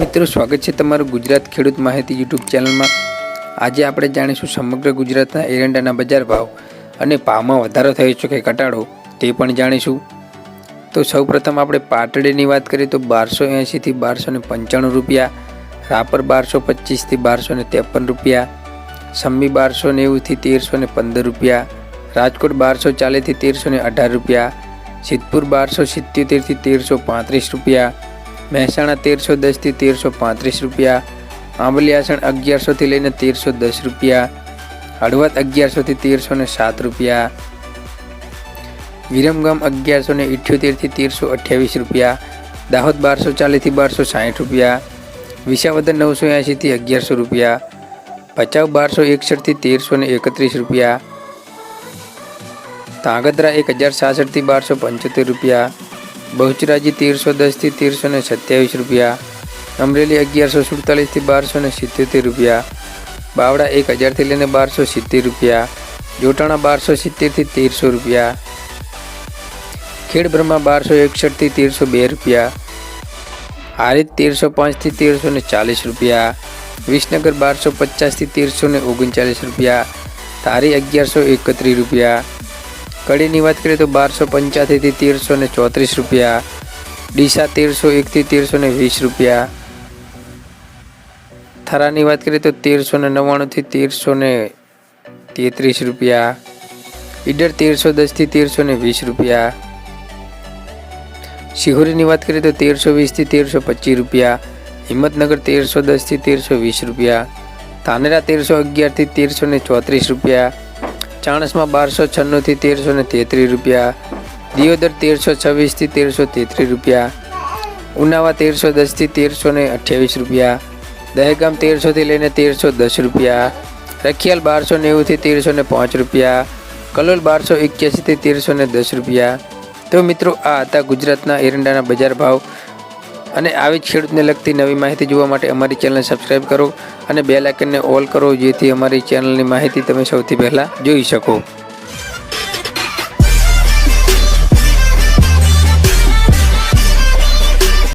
મિત્રો, સ્વાગત છે તમારું ગુજરાત ખેડૂત માહિતી યુટ્યુબ ચેનલમાં. આજે આપણે જાણીશું સમગ્ર ગુજરાતના એરંડાના બજાર ભાવ અને ભાવમાં વધારો થયો છે કે ઘટાડો, તે પણ જાણીશું. તો સૌપ્રથમ આપણે પાટડીની વાત કરીએ તો બારસો એંશીથી બારસો ને પંચાણું રૂપિયા, રાપર બારસો પચીસથી બારસો ને ત્રેપન રૂપિયા સમ્મી બારસો નેવુંથી તેરસો ને પંદર રૂપિયા, રાજકોટ બારસો ચાલીસથી તેરસો ને અઢાર રૂપિયા, સિદ્ધપુર બારસો સિત્યોતેરથી તેરસો પાંત્રીસ રૂપિયા મહેસાણા તેરસો દસથી તેરસો પાંત્રીસ રૂપિયા આંબલીયાસણ અગિયારસોથી લઈને તેરસો દસ રૂપિયા, હળવદ અગિયારસોથી તેરસો ને સાત રૂપિયા, વિરમગામ અગિયારસો ને ઇઠ્યોતેરથી તેરસો અઠ્યાવીસ રૂપિયા, દાહોદ બારસો ચાલીસથી બારસો સાઠ રૂપિયા, વિસાવદર નવસો એંશીથી અગિયારસો રૂપિયા, ભચાઉ બારસો એકસઠથી તેરસો ને એકત્રીસ રૂપિયા તાંગધ્રા એક હજાર સાસઠથી બારસો પંચોતેર રૂપિયા બહુચરાજી તેરસો દસથી તેરસો ને સત્યાવીસ રૂપિયા, અમરેલી અગિયારસો સુડતાલીસથી બારસો ને સિત્યોતેર રૂપિયા બાવડા એક હજારથી લઈને બારસો સિત્તેર રૂપિયા, જોટાણા બારસો સિત્તેરથી તેરસો રૂપિયા, ખેડબ્રહ્મા બારસો એકસઠથી તેરસો બે રૂપિયા હારીજ તેરસો પાંચથી તેરસો ને ચાલીસ રૂપિયા, વિસનગર બારસો પચાસથી તેરસો ને ઓગણચાલીસ રૂપિયા તારી અગિયારસો એકત્રીસ રૂપિયા કડીની વાત કરીએ તો બારસો પંચ્યાસીથી તેરસો ને ચોત્રીસ રૂપિયા, ડીસા તેરસો એકથી તેરસો ને વીસ રૂપિયા. થરાની વાત કરીએ તો તેરસો ને નવ્વાણુંથી તેરસો ને તેત્રીસ રૂપિયા, ઈડર તેરસો દસથી તેરસો ને વીસ રૂપિયા. શિહોરીની વાત કરીએ તો તેરસો વીસથી તેરસો પચીસ રૂપિયા, હિંમતનગર તેરસો દસથી તેરસો વીસ રૂપિયા, ધાનેરા તેરસો અગિયારથી તેરસો ને ચોત્રીસ રૂપિયા ચાણસમાં બારસો છન્નુંથી તેરસો ને તેત્રીસ રૂપિયા, દિયોદર તેરસો છવ્વીસથી તેરસો તેત્રીસ રૂપિયા, ઉનાવા તેરસો દસથી તેરસો ને અઠ્યાવીસ રૂપિયા, દહેગામ તેરસોથી લઈને તેરસો દસ રૂપિયા, રખિયાલ બારસો નેવુંથી તેરસો ને પાંચ રૂપિયા, કલોલ બારસો એક્યાસીથી તેરસો ને દસ રૂપિયા. તો મિત્રો, આ હતા ગુજરાતના એરંડાના બજાર ભાવ. અને આવી ખેડૂતને લગતી નવી માહિતી જોવા માટે અમારી ચેનલને સબસ્ક્રાઈબ કરો અને બે લાઇકનને ઓલ કરો, જેથી અમારી ચેનલની માહિતી તમે સૌથી પહેલાં જોઈ શકો.